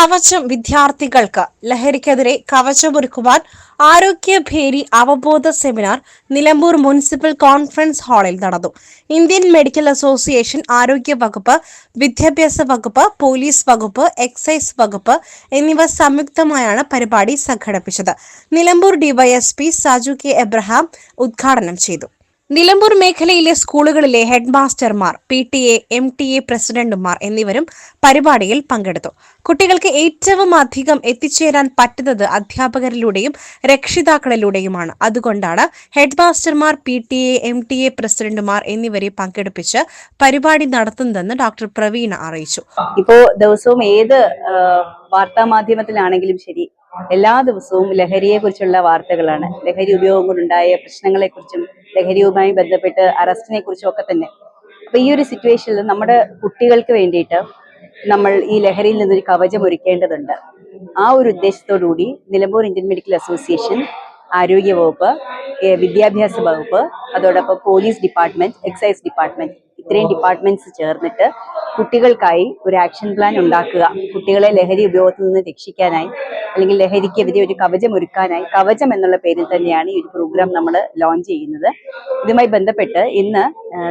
കവചം വിദ്യാർത്ഥികൾക്ക് ലഹരിക്കെതിരെ കവചമൊരുക്കുവാൻ ആരോഗ്യ ഭേരി അവബോധ സെമിനാർ നിലമ്പൂർ മുനിസിപ്പൽ കോൺഫറൻസ് ഹാളിൽ നടന്നു. ഇന്ത്യൻ മെഡിക്കൽ അസോസിയേഷൻ ആരോഗ്യ വകുപ്പ് വിദ്യാഭ്യാസ വകുപ്പ് പോലീസ് വകുപ്പ് എക്സൈസ് വകുപ്പ് എന്നിവ സംയുക്തമായാണ് പരിപാടി സംഘടിപ്പിച്ചത്. നിലമ്പൂർ ഡിവൈഎസ്പി സാജു കെ എബ്രഹാം ഉദ്ഘാടനം ചെയ്തു. നിലമ്പൂർ മേഖലയിലെ സ്കൂളുകളിലെ ഹെഡ്മാസ്റ്റർമാർ P T A M T A പ്രസിഡന്റുമാർ എന്നിവരും പരിപാടിയിൽ പങ്കെടുത്തു. കുട്ടികൾക്ക് ഏറ്റവും അധികം എത്തിച്ചേരാൻ പറ്റുന്നത് അധ്യാപകരിലൂടെയും രക്ഷിതാക്കളിലൂടെയുമാണ്. അതുകൊണ്ടാണ് head മാസ്റ്റർമാർ P T A M T A പ്രസിഡന്റുമാർ എന്നിവരെ പങ്കെടുപ്പിച്ച് പരിപാടി നടത്തുന്നതെന്ന് ഡോക്ടർ പ്രവീണ അറിയിച്ചു. ഇപ്പോ ദിവസവും ഏത് വാർത്താ മാധ്യമത്തിലാണെങ്കിലും ശരി എല്ലാ ദിവസവും ലഹരിയെ കുറിച്ചുള്ള വാർത്തകളാണ്. ലഹരി ഉപയോഗം കൊണ്ടുണ്ടായ പ്രശ്നങ്ങളെ കുറിച്ചും ലഹരിയുമായി ബന്ധപ്പെട്ട് അറസ്റ്റിനെ കുറിച്ചൊക്കെ തന്നെ. അപ്പൊ ഈ ഒരു സിറ്റുവേഷനിൽ നമ്മുടെ കുട്ടികൾക്ക് വേണ്ടിയിട്ട് നമ്മൾ ഈ ലഹരിയിൽ നിന്നൊരു കവചം ഒരുക്കേണ്ടതുണ്ട്. ആ ഒരു ഉദ്ദേശത്തോടുകൂടി നിലമ്പൂർ ഇന്ത്യൻ മെഡിക്കൽ അസോസിയേഷൻ ആരോഗ്യ വകുപ്പ് വിദ്യാഭ്യാസ വകുപ്പ് അതോടൊപ്പം പോലീസ് ഡിപ്പാർട്ട്മെന്റ് എക്സൈസ് ഡിപ്പാർട്ട്മെന്റ് ഇത്രയും ഡിപ്പാർട്ട്മെന്റ്സ് ചേർന്നിട്ട് കുട്ടികൾക്കായി ഒരു ആക്ഷൻ പ്ലാൻ ഉണ്ടാക്കുക. കുട്ടികളെ ലഹരി ഉപയോഗത്തിൽ നിന്ന് രക്ഷിക്കാനായി അല്ലെങ്കിൽ ലഹരിക്കെതിരെ ഒരു കവചം ഒരുക്കാനായി കവചം എന്നുള്ള പേരിൽ തന്നെയാണ് ഈ ഒരു പ്രോഗ്രാം നമ്മൾ ലോഞ്ച് ചെയ്യുന്നത്. ഇതുമായി ബന്ധപ്പെട്ട് ഇന്ന്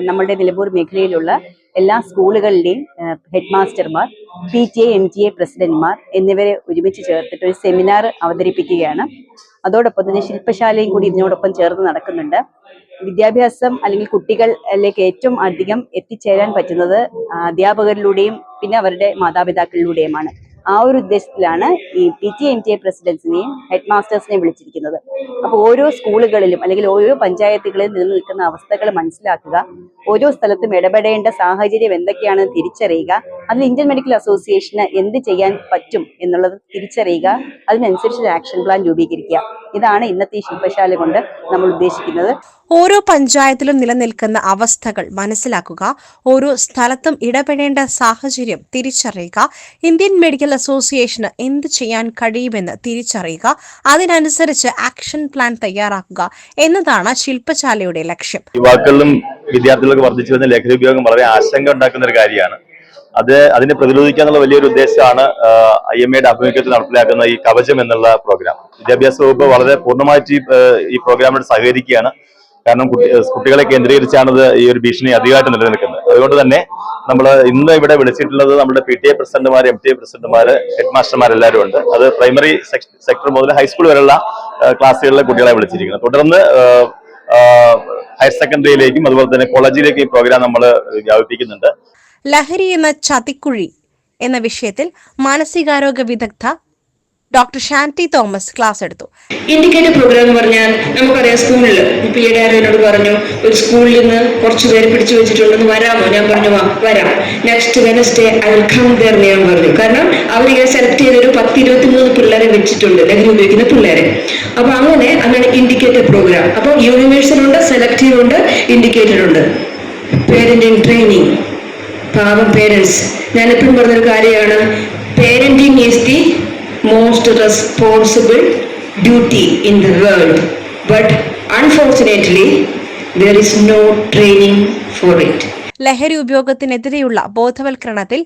നമ്മുടെ നിലമ്പൂർ മേഖലയിലുള്ള എല്ലാ സ്കൂളുകളിലെയും head മാസ്റ്റർമാർ P T A M T A പ്രസിഡന്റ്മാർ എന്നിവരെ ഒരുമിച്ച് ചേർത്തിട്ട് ഒരു സെമിനാർ അവതരിപ്പിക്കുകയാണ്. അതോടൊപ്പം തന്നെ ശില്പശാലയും കൂടി ഇതിനോടൊപ്പം ചേർന്ന് നടക്കുന്നുണ്ട്. വിദ്യാഭ്യാസം അല്ലെങ്കിൽ കുട്ടികളിലേക്ക് ഏറ്റവും അധികം എത്തിച്ചേരാൻ പറ്റുന്നത് അധ്യാപകരിലൂടെയും പിന്നെ അവരുടെ മാതാപിതാക്കളിലൂടെയുമാണ്. ആ ഒരു ഉദ്ദേശത്തിലാണ് ഈ P T M T A പ്രസിഡൻസിനെയും head മാസ്റ്റേഴ്സിനെയും വിളിച്ചിരിക്കുന്നത്. അപ്പോൾ ഓരോ സ്കൂളുകളിലും അല്ലെങ്കിൽ ഓരോ പഞ്ചായത്തുകളിലും നിലനിൽക്കുന്ന അവസ്ഥകൾ മനസ്സിലാക്കുക. ഓരോ സ്ഥലത്തും ഇടപെടേണ്ട സാഹചര്യം എന്തൊക്കെയാണെന്ന് തിരിച്ചറിയുക. അതിൽ ഇന്ത്യൻ മെഡിക്കൽ അസോസിയേഷന് എന്ത് ചെയ്യാൻ പറ്റും എന്നുള്ളത് തിരിച്ചറിയുക. അതിനനുസരിച്ച് ആക്ഷൻ പ്ലാൻ രൂപീകരിക്കുക. ഇതാണ് ഇന്നത്തെ ഈ ശില്പശാല കൊണ്ട് നമ്മൾ ഉദ്ദേശിക്കുന്നത്. ഓരോ പഞ്ചായത്തിലും നിലനിൽക്കുന്ന അവസ്ഥകൾ മനസ്സിലാക്കുക. ഓരോ സ്ഥലത്തും ഇടപെടേണ്ട സാഹചര്യം തിരിച്ചറിയുക. ഇന്ത്യൻ മെഡിക്കൽ അസോസിയേഷന് എന്ത് ചെയ്യാൻ കഴിയുമെന്ന് തിരിച്ചറിയുക. അതിനനുസരിച്ച് ആക്ഷൻ പ്ലാൻ തയ്യാറാക്കുക എന്നതാണ് ശില്പശാലയുടെ ലക്ഷ്യം. യുവാക്കളിലും വിദ്യാർത്ഥികൾക്ക് വർദ്ധിച്ചു വരുന്ന ലഹരി ഉപയോഗം വളരെ ആശങ്ക ഉണ്ടാക്കുന്ന ഒരു കാര്യമാണ്. അത് അതിനെ പ്രതിരോധിക്കാന്നുള്ള വലിയൊരു ഉദ്ദേശമാണ് ഐ എം എയുടെ ആഭിമുഖ്യത്തിൽ നടപ്പിലാക്കുന്ന ഈ കവചം എന്നുള്ള പ്രോഗ്രാം വിദ്യാഭ്യാസ വകുപ്പ് വളരെ പൂർണമായിട്ട് ഈ, പ്രോഗ്രാമിനോട് സഹകരിക്കുകയാണ്. കാരണം കുട്ടികളെ കേന്ദ്രീകരിച്ചാണ് ഈ ഒരു ഭീഷണി അധികമായിട്ട് നിലനിൽക്കുന്നത്. അതുകൊണ്ട് തന്നെ നമ്മൾ ഇന്ന് ഇവിടെ വിളിച്ചിട്ടുള്ളത് നമ്മുടെ പി ടി എ പ്രസിഡന്റുമാർ എം ടി എ പ്രസിഡന്റുമാർ ഹെഡ് മാസ്റ്റർമാർ എല്ലാവരും ഉണ്ട്. അത് പ്രൈമറി സെക്ടർ മുതൽ ഹൈസ്കൂൾ വരെയുള്ള ക്ലാസ്സുകളിലെ കുട്ടികളെ വിളിച്ചിരിക്കുന്നത്. തുടർന്ന് ഹയർ സെക്കൻഡറിയിലേക്കും അതുപോലെ തന്നെ കോളേജിലേക്കും ഈ പ്രോഗ്രാം നമ്മൾ വ്യാപിപ്പിക്കുന്നുണ്ട്. ലഹരി എന്ന ചതിക്കുഴി എന്ന വിഷയത്തിൽ മാനസികാരോഗ്യ വിദഗ്ധ ഡോക്ടർ ഷാന്റി തോമസ് ക്ലാസ് എടുത്തു. ഇൻഡിക്കേറ്റർ പ്രോഗ്രാം എന്ന് പറഞ്ഞാൽ നമുക്കറിയാം സ്കൂളിൽ ഇപ്പൊ ഈയിടെ എന്നോട് പറഞ്ഞു ഒരു സ്കൂളിൽ നിന്ന് കുറച്ച് പേര് പിടിച്ചു വെച്ചിട്ടുണ്ടെന്ന് വരാമോ? ഞാൻ പറഞ്ഞു വാ വരാം. Next Wednesday I will come there ഞാൻ പറഞ്ഞു. കാരണം അവരിങ്ങനെ സെലക്ട് ചെയ്ത ഒരു പത്ത് ഇരുപത്തി മൂന്ന് പിള്ളേരെ വെച്ചിട്ടുണ്ട് ലഹരി ഉപയോഗിക്കുന്ന പിള്ളേരെ. അപ്പൊ അങ്ങനെ അങ്ങനെ ഇൻഡിക്കേറ്റർ പ്രോഗ്രാം അപ്പൊ യൂണിവേഴ്സൽ ഉണ്ട് സെലക്റ്റീവ് ഉണ്ട് ഇൻഡിക്കേറ്റർ ഉണ്ട്. പേരന്റിങ് ട്രെയിനിങ് പാവം പേരൻസ് ഞാനെപ്പോഴും പറഞ്ഞൊരു കാര്യമാണ്. Parenting is the most responsible duty in the world but unfortunately there is no training for it ലഹരി ഉപയോഗത്തിനെതിരെയുള്ള ബോധവൽക്കരണത്തിൽ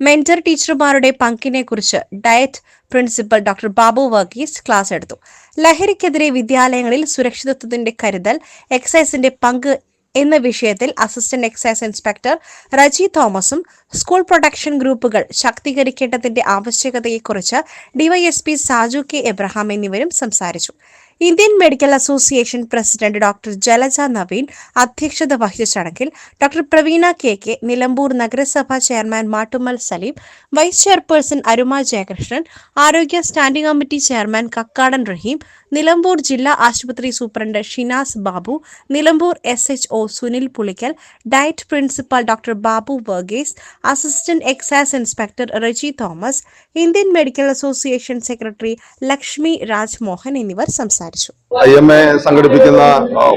മെന്റർ ടീച്ചർമാരുടെ പങ്കിനെ കുറിച്ച് DIET principal doctor Babu Varghese class എടുത്തു. ലഹരിക്കെതിരെ വിദ്യാലയങ്ങളിൽ സുരക്ഷിതത്വത്തിന്റെ കരുതൽ എക്സൈസിന്റെ പങ്ക് എന്ന വിഷയത്തിൽ അസിസ്റ്റന്റ് എക്സൈസ് ഇൻസ്പെക്ടർ റജി തോമസും സ്കൂൾ പ്രൊട്ടക്ഷൻ ഗ്രൂപ്പുകൾ ശാക്തീകരിക്കേണ്ടതിന്റെ ആവശ്യകതയെക്കുറിച്ച് ഡിവൈഎസ്പി സാജു കെ എബ്രഹാം എന്നിവരും സംസാരിച്ചു. Indian medical association president doctor Jalaja Naveen അധ്യക്ഷത വഹിച്ച ചടങ്ങിൽ doctor Praveena K K Nilambur നഗരസഭാ chairman Mattummal Saleem vice chairperson Aruma Jayakrishnan ആരോഗ്യ standing committee chairman Kakkadan Raheem Nilambur ജില്ലാ ആശുപത്രി superintendent Shinas Babu Nilambur S H O Sunil Pulikkal DIET principal doctor Babu Varghese assistant excise inspector Reji Thomas Indian medical association secretary Lakshmi Rajmohan എന്നിവർ സംസാരിച്ചു. I M A സംഘടിപ്പിക്കുന്ന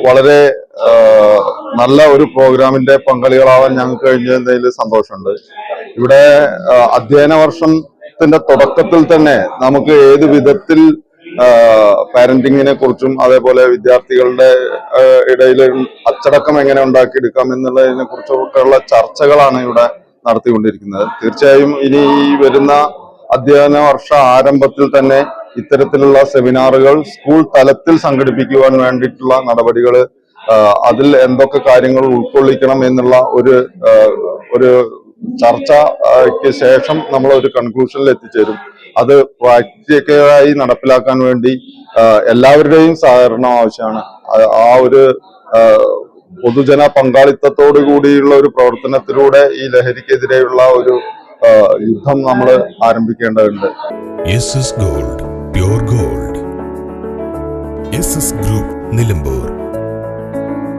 വളരെ നല്ല ഒരു പ്രോഗ്രാമിന്റെ പങ്കാളികളാവാൻ ഞങ്ങൾക്ക് കഴിഞ്ഞതിൽ സന്തോഷമുണ്ട്. ഇവിടെ അധ്യയന വർഷത്തിന്റെ തുടക്കത്തിൽ തന്നെ നമുക്ക് ഏത് വിധത്തിൽ പാരന്റിങ്ങിനെ കുറിച്ചും അതേപോലെ വിദ്യാർത്ഥികളുടെ ഇടയിൽ അച്ചടക്കം എങ്ങനെ ഉണ്ടാക്കിയെടുക്കാം എന്നുള്ളതിനെ കുറിച്ചൊക്കെയുള്ള ചർച്ചകളാണ് ഇവിടെ നടത്തിക്കൊണ്ടിരിക്കുന്നത്. തീർച്ചയായും ഇനി ഈ വരുന്ന അധ്യയന വർഷ ആരംഭത്തിൽ തന്നെ ഇത്തരത്തിലുള്ള സെമിനാറുകൾ സ്കൂൾ തലത്തിൽ സംഘടിപ്പിക്കുവാൻ വേണ്ടിയിട്ടുള്ള നടപടികൾ അതിൽ എന്തൊക്കെ കാര്യങ്ങൾ ഉൾക്കൊള്ളിക്കണം എന്നുള്ള ഒരു ഒരു ചർച്ചയ്ക്ക് ശേഷം നമ്മൾ ഒരു കൺക്ലൂഷനിൽ എത്തിച്ചേരും. അത് പ്രാക്ടിക്കലായി നടപ്പിലാക്കാൻ വേണ്ടി എല്ലാവരുടെയും സഹകരണം ആവശ്യമാണ്. ആ- ഒരു പൊതുജന പങ്കാളിത്തത്തോടു കൂടിയുള്ള ഒരു പ്രവർത്തനത്തിലൂടെ ഈ ലഹരിക്കെതിരെയുള്ള ഒരു യുദ്ധം നമ്മൾ ആരംഭിക്കേണ്ടതുണ്ട്. Gold pure gold group Nilambur